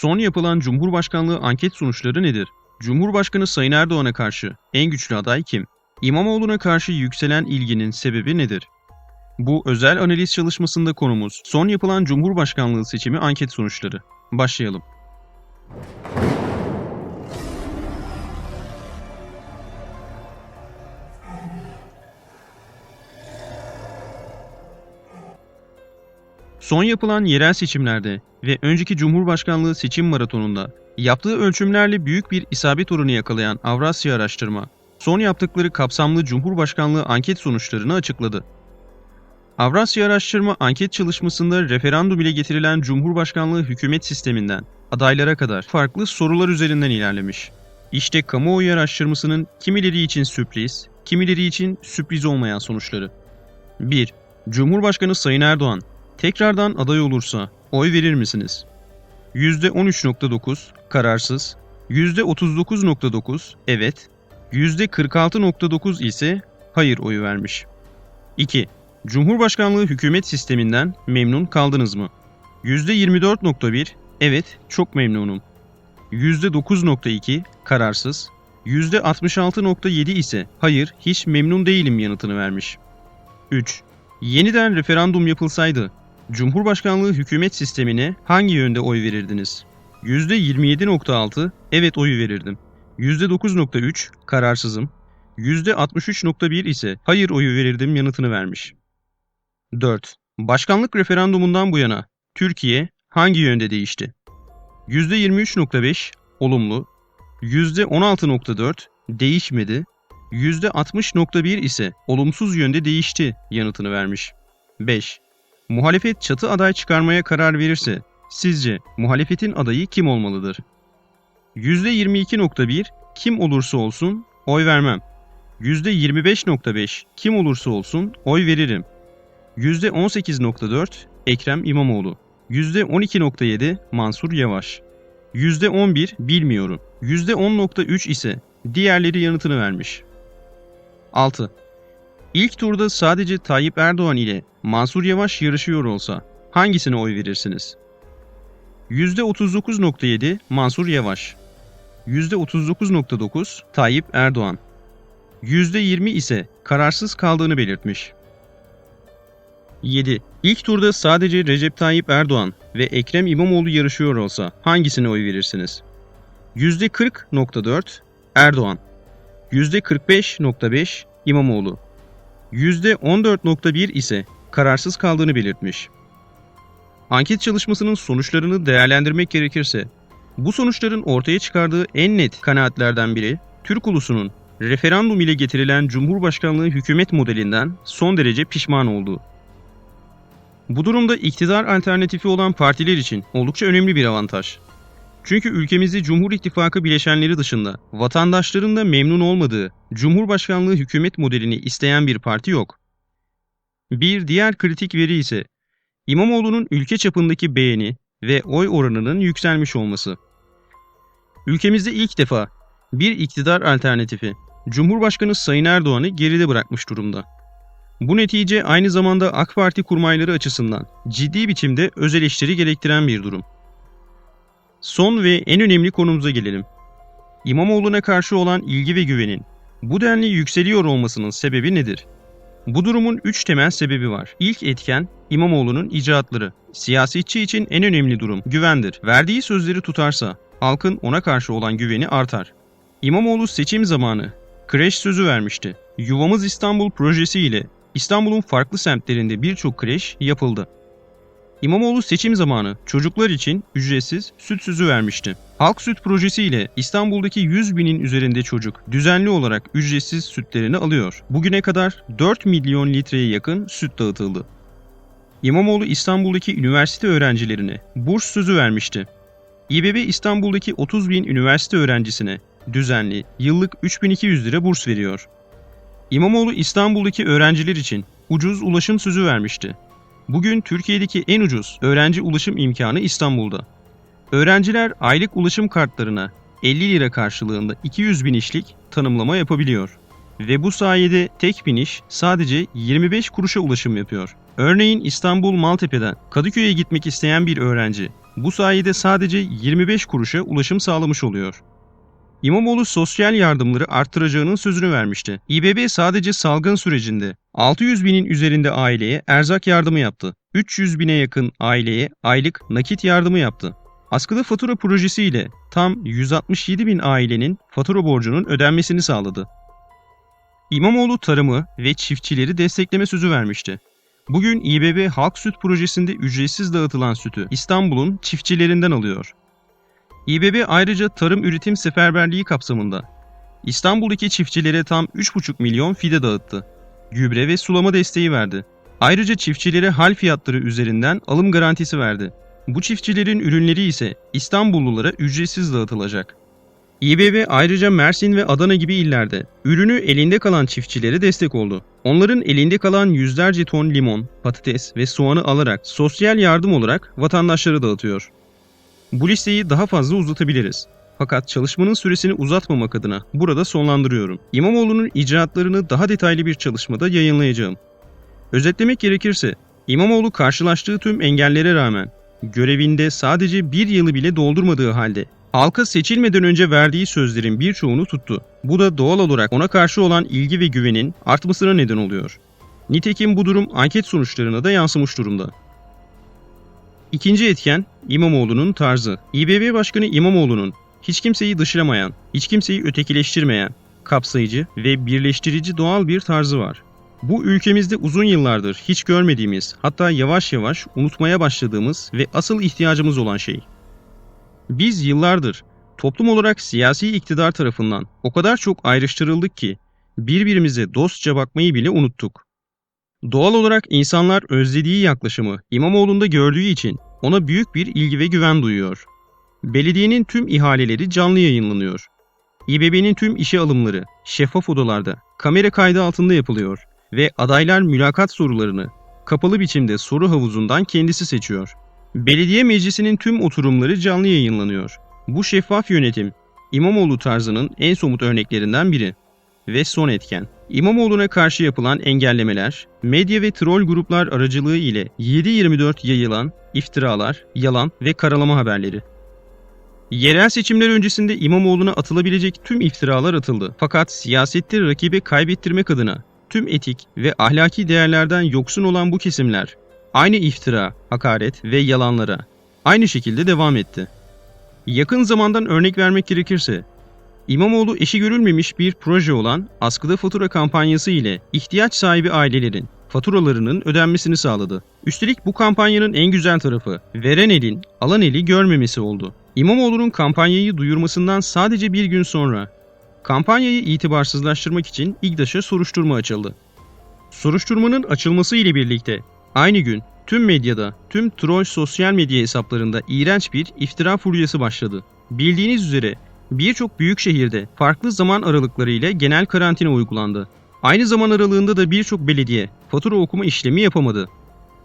Son yapılan Cumhurbaşkanlığı anket sonuçları nedir? Cumhurbaşkanı Sayın Erdoğan'a karşı en güçlü aday kim? İmamoğlu'na karşı yükselen ilginin sebebi nedir? Bu özel analiz çalışmasında konumuz son yapılan Cumhurbaşkanlığı seçimi anket sonuçları. Başlayalım. Son yapılan yerel seçimlerde ve önceki Cumhurbaşkanlığı seçim maratonunda yaptığı ölçümlerle büyük bir isabet oranı yakalayan Avrasya Araştırma, son yaptıkları kapsamlı Cumhurbaşkanlığı anket sonuçlarını açıkladı. Avrasya Araştırma anket çalışmasında referandum ile getirilen Cumhurbaşkanlığı hükümet sisteminden adaylara kadar farklı sorular üzerinden ilerlemiş. İşte kamuoyu araştırmasının kimileri için sürpriz, kimileri için sürpriz olmayan sonuçları. 1. Cumhurbaşkanı Sayın Erdoğan tekrardan aday olursa oy verir misiniz? %13.9 kararsız, %39.9 evet, %46.9 ise hayır oyu vermiş. 2. Cumhurbaşkanlığı hükümet sisteminden memnun kaldınız mı? %24.1 evet çok memnunum. %9.2 kararsız, %66.7 ise hayır hiç memnun değilim yanıtını vermiş. 3. Yeniden referandum yapılsaydı Cumhurbaşkanlığı hükümet sistemine hangi yönde oy verirdiniz? %27.6 evet oyu verirdim. %9.3 kararsızım. %63.1 ise hayır oyu verirdim yanıtını vermiş. 4. Başkanlık referandumundan bu yana Türkiye hangi yönde değişti? %23.5 olumlu, %16.4 değişmedi, %60.1 ise olumsuz yönde değişti yanıtını vermiş. 5. Muhalefet çatı aday çıkarmaya karar verirse sizce muhalefetin adayı kim olmalıdır? %22.1 kim olursa olsun oy vermem. %25.5 kim olursa olsun oy veririm. %18.4 Ekrem İmamoğlu. %12.7 Mansur Yavaş. %11 bilmiyorum. %10.3 ise diğerleri yanıtını vermiş. 6. İlk turda sadece Tayyip Erdoğan ile Mansur Yavaş yarışıyor olsa hangisine oy verirsiniz? %39.7 Mansur Yavaş. %39.9 Tayyip Erdoğan. %20 ise kararsız kaldığını belirtmiş. 7. İlk turda sadece Recep Tayyip Erdoğan ve Ekrem İmamoğlu yarışıyor olsa hangisine oy verirsiniz? %40.4 Erdoğan. %45.5 İmamoğlu. %14.1 ise kararsız kaldığını belirtmiş. Anket çalışmasının sonuçlarını değerlendirmek gerekirse, bu sonuçların ortaya çıkardığı en net kanaatlerden biri, Türk ulusunun referandum ile getirilen Cumhurbaşkanlığı hükümet modelinden son derece pişman olduğu. Bu durumda iktidar alternatifi olan partiler için oldukça önemli bir avantaj. Çünkü ülkemizde Cumhur İttifakı bileşenleri dışında vatandaşların da memnun olmadığı Cumhurbaşkanlığı hükümet modelini isteyen bir parti yok. Bir diğer kritik veri ise İmamoğlu'nun ülke çapındaki beğeni ve oy oranının yükselmiş olması. Ülkemizde ilk defa bir iktidar alternatifi Cumhurbaşkanı Sayın Erdoğan'ı geride bırakmış durumda. Bu netice aynı zamanda AK Parti kurmayları açısından ciddi biçimde öz eleştiri gerektiren bir durum. Son ve en önemli konumuza gelelim. İmamoğlu'na karşı olan ilgi ve güvenin bu denli yükseliyor olmasının sebebi nedir? Bu durumun üç temel sebebi var. İlk etken İmamoğlu'nun icraatları. Siyasetçi için en önemli durum güvendir. Verdiği sözleri tutarsa halkın ona karşı olan güveni artar. İmamoğlu seçim zamanı kreş sözü vermişti. Yuvamız İstanbul projesi ile İstanbul'un farklı semtlerinde birçok kreş yapıldı. İmamoğlu seçim zamanı çocuklar için ücretsiz süt sözü vermişti. Halk Süt projesi ile İstanbul'daki 100 binin üzerinde çocuk düzenli olarak ücretsiz sütlerini alıyor. Bugüne kadar 4 milyon litreye yakın süt dağıtıldı. İmamoğlu İstanbul'daki üniversite öğrencilerine burs sözü vermişti. İBB İstanbul'daki 30 bin üniversite öğrencisine düzenli yıllık 3200 lira burs veriyor. İmamoğlu İstanbul'daki öğrenciler için ucuz ulaşım sözü vermişti. Bugün Türkiye'deki en ucuz öğrenci ulaşım imkanı İstanbul'da. Öğrenciler aylık ulaşım kartlarına 50 lira karşılığında 200 binişlik tanımlama yapabiliyor. Ve bu sayede tek biniş sadece 25 kuruşa ulaşım yapıyor. Örneğin İstanbul Maltepe'den Kadıköy'e gitmek isteyen bir öğrenci bu sayede sadece 25 kuruşa ulaşım sağlamış oluyor. İmamoğlu sosyal yardımları arttıracağının sözünü vermişti. İBB sadece salgın sürecinde 600 binin üzerinde aileye erzak yardımı yaptı. 300 bine yakın aileye aylık nakit yardımı yaptı. Askıda fatura projesiyle tam 167 bin ailenin fatura borcunun ödenmesini sağladı. İmamoğlu tarımı ve çiftçileri destekleme sözü vermişti. Bugün İBB Halk Süt projesinde ücretsiz dağıtılan sütü İstanbul'un çiftçilerinden alıyor. İBB ayrıca tarım üretim seferberliği kapsamında İstanbul'daki çiftçilere tam 3,5 milyon fide dağıttı. Gübre ve sulama desteği verdi. Ayrıca çiftçilere hal fiyatları üzerinden alım garantisi verdi. Bu çiftçilerin ürünleri ise İstanbullulara ücretsiz dağıtılacak. İBB ayrıca Mersin ve Adana gibi illerde ürünü elinde kalan çiftçilere destek oldu. Onların elinde kalan yüzlerce ton limon, patates ve soğanı alarak sosyal yardım olarak vatandaşlara dağıtıyor. Bu listeyi daha fazla uzatabiliriz. Fakat çalışmanın süresini uzatmamak adına burada sonlandırıyorum. İmamoğlu'nun icraatlarını daha detaylı bir çalışmada yayınlayacağım. Özetlemek gerekirse, İmamoğlu karşılaştığı tüm engellere rağmen görevinde sadece bir yılı bile doldurmadığı halde halka seçilmeden önce verdiği sözlerin birçoğunu tuttu. Bu da doğal olarak ona karşı olan ilgi ve güvenin artmasına neden oluyor. Nitekim bu durum anket sonuçlarına da yansımış durumda. İkinci etken İmamoğlu'nun tarzı. İBB Başkanı İmamoğlu'nun hiç kimseyi dışlamayan, hiç kimseyi ötekileştirmeyen, kapsayıcı ve birleştirici doğal bir tarzı var. Bu ülkemizde uzun yıllardır hiç görmediğimiz, hatta yavaş yavaş unutmaya başladığımız ve asıl ihtiyacımız olan şey. Biz yıllardır toplum olarak siyasi iktidar tarafından o kadar çok ayrıştırıldık ki birbirimize dostça bakmayı bile unuttuk. Doğal olarak insanlar özlediği yaklaşımı İmamoğlu'nda gördüğü için ona büyük bir ilgi ve güven duyuyor. Belediyenin tüm ihaleleri canlı yayınlanıyor. İBB'nin tüm işe alımları şeffaf odalarda, kamera kaydı altında yapılıyor ve adaylar mülakat sorularını kapalı biçimde soru havuzundan kendisi seçiyor. Belediye meclisinin tüm oturumları canlı yayınlanıyor. Bu şeffaf yönetim İmamoğlu tarzının en somut örneklerinden biri. Ve son etken. İmamoğlu'na karşı yapılan engellemeler, medya ve troll gruplar aracılığı ile 7-24 yayılan iftiralar, yalan ve karalama haberleri. Yerel seçimler öncesinde İmamoğlu'na atılabilecek tüm iftiralar atıldı. Fakat siyasette rakibe kaybettirmek adına tüm etik ve ahlaki değerlerden yoksun olan bu kesimler aynı iftira, hakaret ve yalanlara aynı şekilde devam etti. Yakın zamandan örnek vermek gerekirse İmamoğlu eşi görülmemiş bir proje olan askıda fatura kampanyası ile ihtiyaç sahibi ailelerin faturalarının ödenmesini sağladı. Üstelik bu kampanyanın en güzel tarafı veren elin alan eli görmemesi oldu. İmamoğlu'nun kampanyayı duyurmasından sadece bir gün sonra kampanyayı itibarsızlaştırmak için İGDAŞ'a soruşturma açıldı. Soruşturmanın açılması ile birlikte aynı gün tüm medyada, tüm troll sosyal medya hesaplarında iğrenç bir iftira furyası başladı. Bildiğiniz üzere birçok büyük şehirde farklı zaman aralıkları ile genel karantina uygulandı. Aynı zaman aralığında da birçok belediye fatura okuma işlemi yapamadı.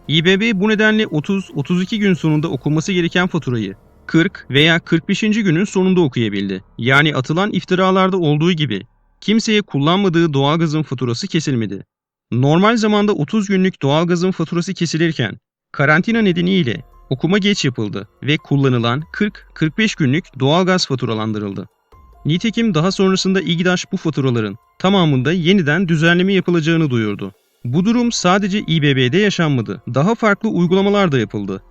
İBB bu nedenle 30-32 gün sonunda okunması gereken faturayı 40 veya 45. günün sonunda okuyabildi. Yani atılan iftiralarda olduğu gibi kimseye kullanmadığı doğalgazın faturası kesilmedi. Normal zamanda 30 günlük doğalgazın faturası kesilirken karantina nedeniyle okuma geç yapıldı ve kullanılan 40-45 günlük doğalgaz faturalandırıldı. Nitekim daha sonrasında İGDAŞ bu faturaların tamamında yeniden düzenleme yapılacağını duyurdu. Bu durum sadece İBB'de yaşanmadı. Daha farklı uygulamalar da yapıldı.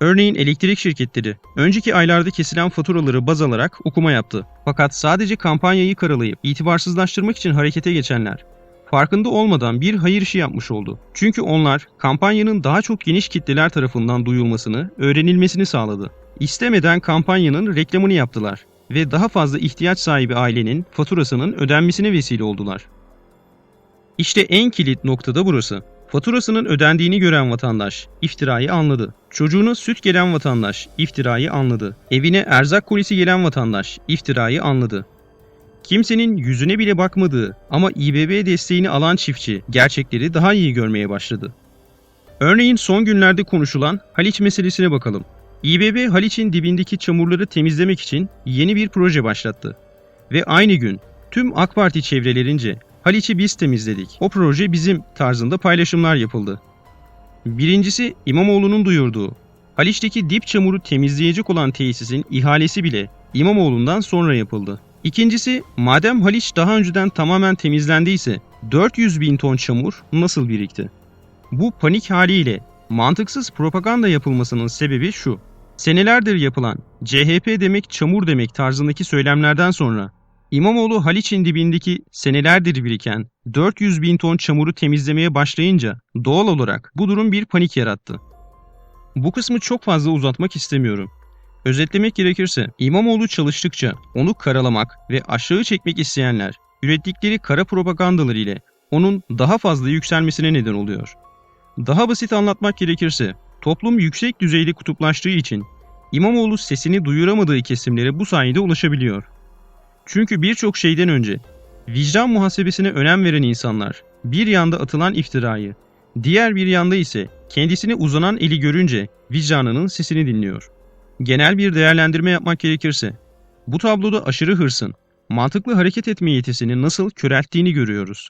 Örneğin elektrik şirketleri önceki aylarda kesilen faturaları baz alarak okuma yaptı. Fakat sadece kampanyayı karalayıp itibarsızlaştırmak için harekete geçenler farkında olmadan bir hayır işi yapmış oldu. Çünkü onlar kampanyanın daha çok geniş kitleler tarafından duyulmasını, öğrenilmesini sağladı. İstemeden kampanyanın reklamını yaptılar ve daha fazla ihtiyaç sahibi ailenin faturasının ödenmesine vesile oldular. İşte en kilit nokta da burası. Faturasının ödendiğini gören vatandaş iftirayı anladı. Çocuğuna süt gelen vatandaş iftirayı anladı. Evine erzak kolisi gelen vatandaş iftirayı anladı. Kimsenin yüzüne bile bakmadığı ama İBB desteğini alan çiftçi gerçekleri daha iyi görmeye başladı. Örneğin son günlerde konuşulan Haliç meselesine bakalım. İBB Haliç'in dibindeki çamurları temizlemek için yeni bir proje başlattı. Ve aynı gün tüm AK Parti çevrelerince Haliç'i biz temizledik. O proje bizim tarzında paylaşımlar yapıldı. Birincisi İmamoğlu'nun duyurduğu Haliç'teki dip çamuru temizleyecek olan tesisin ihalesi bile İmamoğlu'ndan sonra yapıldı. İkincisi, madem Haliç daha önceden tamamen temizlendiyse 400 bin ton çamur nasıl birikti? Bu panik haliyle mantıksız propaganda yapılmasının sebebi şu. Senelerdir yapılan CHP demek çamur demek tarzındaki söylemlerden sonra İmamoğlu Haliç'in dibindeki senelerdir biriken 400 bin ton çamuru temizlemeye başlayınca doğal olarak bu durum bir panik yarattı. Bu kısmı çok fazla uzatmak istemiyorum. Özetlemek gerekirse İmamoğlu çalıştıkça onu karalamak ve aşağı çekmek isteyenler ürettikleri kara propagandalar ile onun daha fazla yükselmesine neden oluyor. Daha basit anlatmak gerekirse toplum yüksek düzeyde kutuplaştığı için İmamoğlu sesini duyuramadığı kesimlere bu sayede ulaşabiliyor. Çünkü birçok şeyden önce vicdan muhasebesine önem veren insanlar bir yanda atılan iftirayı, diğer bir yanda ise kendisine uzanan eli görünce vicdanının sesini dinliyor. Genel bir değerlendirme yapmak gerekirse bu tabloda aşırı hırsın mantıklı hareket etme yetisini nasıl körelttiğini görüyoruz.